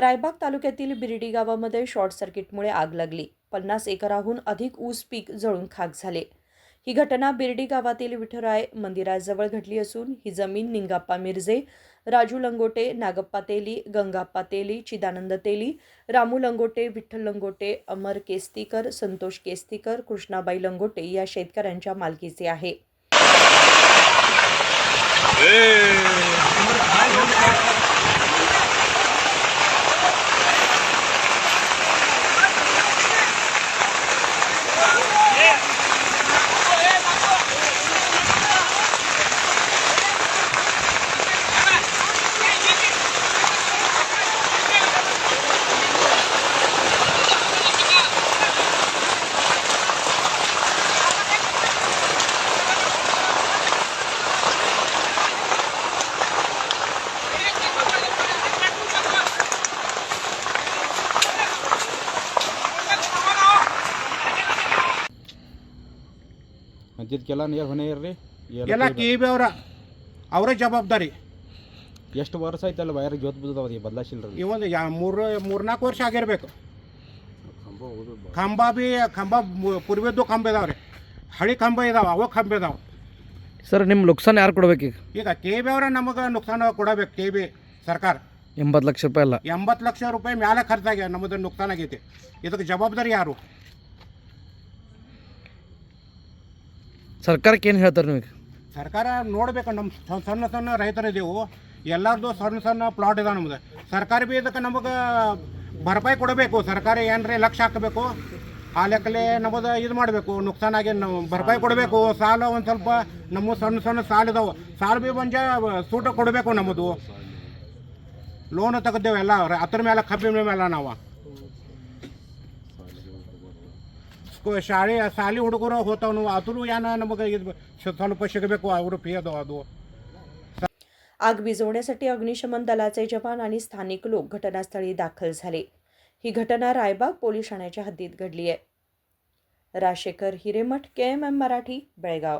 रायबाग तालुक्यातील बिर्डी गावामध्ये शॉर्ट सर्किटमुळे आग लागली. पन्नास एकराहून अधिक ऊस पीक जळून खाक झाले. ही घटना बिर्डी गावातील विठराय मंदिराजवळ घडली असून ही जमीन निंगाप्पा मिरजे राजू लंगोटे नागप्पा तेली गंगाप्पा तेली चिदानंद तेली रामू लंगोटे विठ्ठल लंगोटे अमर केस्तीकर संतोष केस्तीकर कृष्णाबाई लंगोटे या शेतकऱ्यांच्या मालकीचे आहे. ಅಂತಿದ್ಕೆಲ್ಲ ನೀರು ಹೊಣೆ ಇರ್ರಿ. ಎಲ್ಲ ಕೆ ಬಿ ಅವರ ಅವರ ಜವಾಬ್ದಾರಿ. ಎಷ್ಟು ವರ್ಷ ಆಯ್ತಲ್ಲ ವೈರ್ ಜೋತ್ ಬಿದ್ದದ ಬದಲಾಯಿಸಿಲ್ರಿ? ಈ ಒಂದು ಯಾ ಮೂರು ಮೂರ್ನಾಲ್ಕು ವರ್ಷ ಆಗಿರ್ಬೇಕು. ಕಂಬ ಬಿ. ಕಂಬ ಮು- ಪೂರ್ವದ್ದು ಕಂಬ ಇದಾವ್ರಿ. ಹಳಿ ಕಂಬ ಇದಾವೆ ಅವ ಕಂಬ ಇದಾವ. ಸರ್ ನಿಮ್ಮ ನುಕ್ಸಾನ್ ಯಾರು ಕೊಡ್ಬೇಕೀಗ ಈಗ? ಕೆ ಬಿ ಅವರ ನಮಗೆ ನುಕ್ಸಾನ ಕೊಡಬೇಕು ಕೆ ಬಿ ಸರ್ಕಾರ. ಎಂಬತ್ತು ಲಕ್ಷ ರೂಪಾಯಿ ಅಲ್ಲ. ಎಂಬತ್ತು ಲಕ್ಷ ರೂಪಾಯಿ ಮ್ಯಾಲೆ ಖರ್ಚಾಗ್ಯ ನಮ್ಮದು ನುಕ್ಸಾನ ಆಗೈತಿ. ಇದಕ್ಕೆ ಜವಾಬ್ದಾರಿ ಯಾರು? ಸರ್ಕಾರಕ್ಕೆ ಏನು ಹೇಳ್ತಾರೆ ನಿಮಗೆ? ಸರ್ಕಾರ ನೋಡ್ಬೇಕು ನಮ್ಮ ಸಣ್ಣ ಸಣ್ಣ ರೈತರಿದ್ದೀವು ಎಲ್ಲರದು ಸಣ್ಣ ಸಣ್ಣ ಪ್ಲಾಟ್ ಇದಾವೆ ನಮ್ದು. ಸರ್ಕಾರ ಬಿ ಇದಕ್ಕೆ ನಮಗೆ ಭರಪಾಯಿ ಕೊಡಬೇಕು. ಸರ್ಕಾರ ಏನ್ರಿ ಲಕ್ಷ ಹಾಕಬೇಕು. ಆ ಲೆಕ್ಕಲೆ ನಮ್ಮದು ಇದು ಮಾಡಬೇಕು. ನುಕ್ಸಾನಾಗಿ ನಾವು ಭರಪಾಯಿ ಕೊಡಬೇಕು. ಸಾಲ ಒಂದು ಸ್ವಲ್ಪ ನಮ್ಮ ಸಣ್ಣ ಸಣ್ಣ ಸಾಲ ಇದಾವೆ. ಸಾಲ ಬಿ ಬಂಜ ಸೂಟ ಕೊಡಬೇಕು ನಮ್ಮದು ಲೋನ್ ತೆಗೆದೇವೆ ಎಲ್ಲ ರ- ಅದ್ರ ಮೇಲೆ ಕಬ್ಬಿನ ಮೇಲೆ ನಾವು. ಸ್ಕೂ- ಶಾಲೆ ಶಾಲೆ ಹುಡುಗರು ಹೋತಾವ್ ಅದ್ರು ಏನ ನಮಗೆ ಇದು ಸ್ವಲ್ಪ ಸಿಗಬೇಕು ಅವರು ಫೀ ಅದು ಅದು आग विझवण्यासाठी अग्निशमन दलाचे जवान आणि स्थानिक लोक घटनास्थळी दाखल झाले ही घटना रायबाग पोलीस ठाण्याच्या हद्दीत घडली आहे Rajshekhar Hiremath K M M Marathi Belgaum